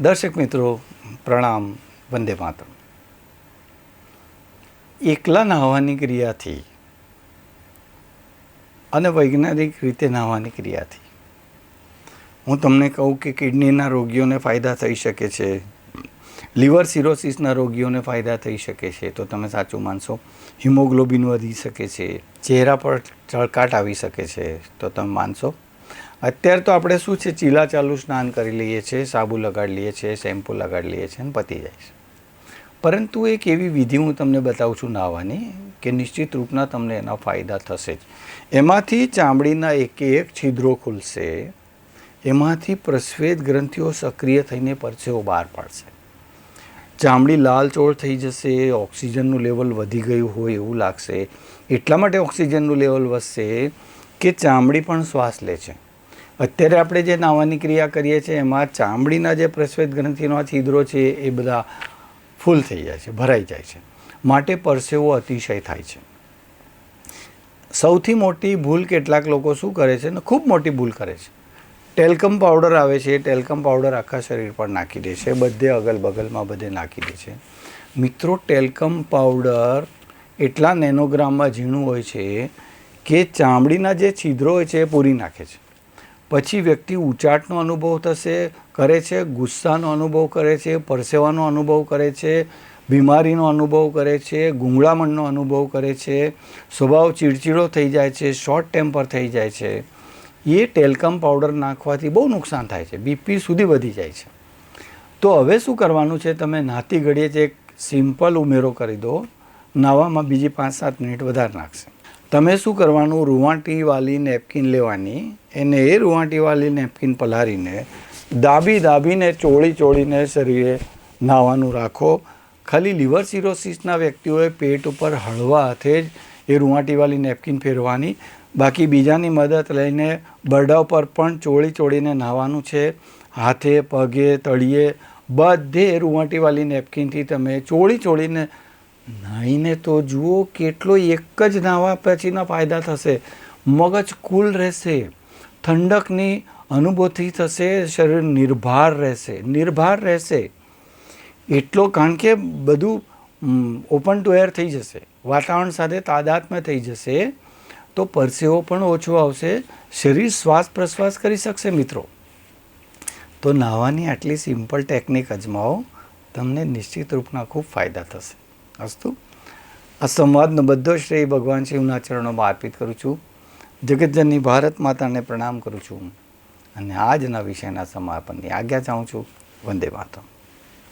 દર્શક મિત્રો, પ્રણામ, વંદે માતરમ. એકલા નાહવાની ક્રિયાથી અને વૈજ્ઞાનિક રીતે નાહવાની ક્રિયાથી. હું તમને કહું કે કિડનીના રોગીઓને ફાયદા થઈ શકે છે. લિવર સિરોસિસના રોગીઓને ફાયદા થઈ શકે છે. તો તમે સાચું માનશો. હિમોગ્લોબિન વધી શકે છે. ચહેરા પર ચળકાટ આવી શકે છે. તો તમે માનશો? અત્યારે તો આપણે શું છે, ચીલા ચાલુ સ્નાન કરી લઈએ છીએ, સાબુ લગાડી લઈએ છીએ, શેમ્પૂ લગાડી લઈએ છીએ અને પતી જાય છે. પરંતુ એક એવી વિધિ હું તમને બતાવું છું નાહવાની કે નિશ્ચિત રૂપના તમને એના ફાયદા થશે જ. એમાંથી ચામડીના એકે એક છિદ્રો ખુલશે, એમાંથી પ્રસ્વેદ ગ્રંથિઓ સક્રિય થઈને પરસેવો બહાર પાડશે. ચામડી લાલચોળ થઈ જશે, ઓક્સિજનનું લેવલ વધી ગયું હોય એવું લાગશે. એટલા માટે ઓક્સિજનનું લેવલ વધશે કે ચામડી પણ શ્વાસ લે છે. અત્યારે આપણે જે નાવાની ક્રિયા કરીએ છીએ, એમાં ચામડીના જે પ્રસ્વેદ ગ્રંથિના છિદ્રો છે, એ બધા ફૂલ થઈ જાય છે, ભરાઈ જાય છે. માટે પરસેવો અતિશય થાય છે. સૌથી મોટી ભૂલ કેટલાક લોકો શું કરે છે ને, ખૂબ મોટી ભૂલ કરે છે. ટેલ્કમ પાવડર આવે છે, એ ટેલ્કમ પાવડર આખા શરીર પર નાખી દે છે, બધે અગલ બગલમાં બધે નાખી દે છે. મિત્રો, ટેલ્કમ પાવડર એટલા નેનોગ્રામમાં ઝીણું હોય છે કે ચામડીના જે છિદ્રો હોય છે એ પૂરી નાખે છે. પછી વ્યક્તિ ઉચાટનો અનુભવ થશે, કરે છે, ગુસ્સાનો અનુભવ કરે છે, પરસેવાનો અનુભવ કરે છે, બીમારીનો અનુભવ કરે છે, ગુંગળામણનો અનુભવ કરે છે, સ્વભાવ ચીડચીડો થઈ જાય છે શોર્ટ ટેમ્પર થઈ જાય છે, એ ટેલકમ પાવડર નાખવાથી બહુ નુકસાન થાય છે બીપી સુધી વધી જાય છે. તો હવે શું કરવાનું છે? તમે નાતી ઘડીએ જ એક સિમ્પલ ઉમેરો કરી દો. નાવામાં બીજી પાંચ સાત મિનિટ વધારે નાખશે. તમે શું કરવાનું? રૂવાંટીવાળી નેપકિન લેવાની. એને એ રૂવાટીવાળી નેપકિન પલાળીને દાબી દાબીને ચોળી ચોળીને શરીરે નાહવાનું રાખો. ખાલી લિવર સિરોસિસના વ્યક્તિઓએ પેટ ઉપર હળવા હાથે જ એ રૂવાટીવાળી નેપકિન ફેરવાની બાકી બીજાની મદદ લઈને બરડા ઉપર પણ ચોળી ચોળીને નાહવાનું છે. હાથે, પગે, તળિયે બધે રૂવાંટીવાળી નેપકિનથી તમે ચોળી ચોળીને નાહીને તો જુઓ કેટલો એક જ નાહવા પછીના ફાયદા થશે. મગજ કુલ રહેશે, ઠંડકની અનુભૂતિ થશે, શરીર નિર્ભાર રહેશે નિર્ભાર રહેશે. એટલો કારણ કે બધું ઓપન ટુ એર થઈ જશે, વાતાવરણ સાથે તાદાત્મ્ય થઈ જશે, તો પરસેવો પણ ઓછો આવશે, શરીર શ્વાસ પ્રશ્વાસ કરી શકશે મિત્રો. તો નાહવાની આટલી સિમ્પલ ટેકનિક અજમાવો, તમને નિશ્ચિત રૂપના ખૂબ ફાયદા થશે. અસ્તુ આ સંવાદનો બધો શ્રેય ભગવાન શિવના ચરણોમાં અર્પિત કરું છું જગતજનની ભારત માતાને પ્રણામ કરું છું અને આજના વિષયના સમાપનની આજ્ઞા ચાહું છું વંદે માતરમ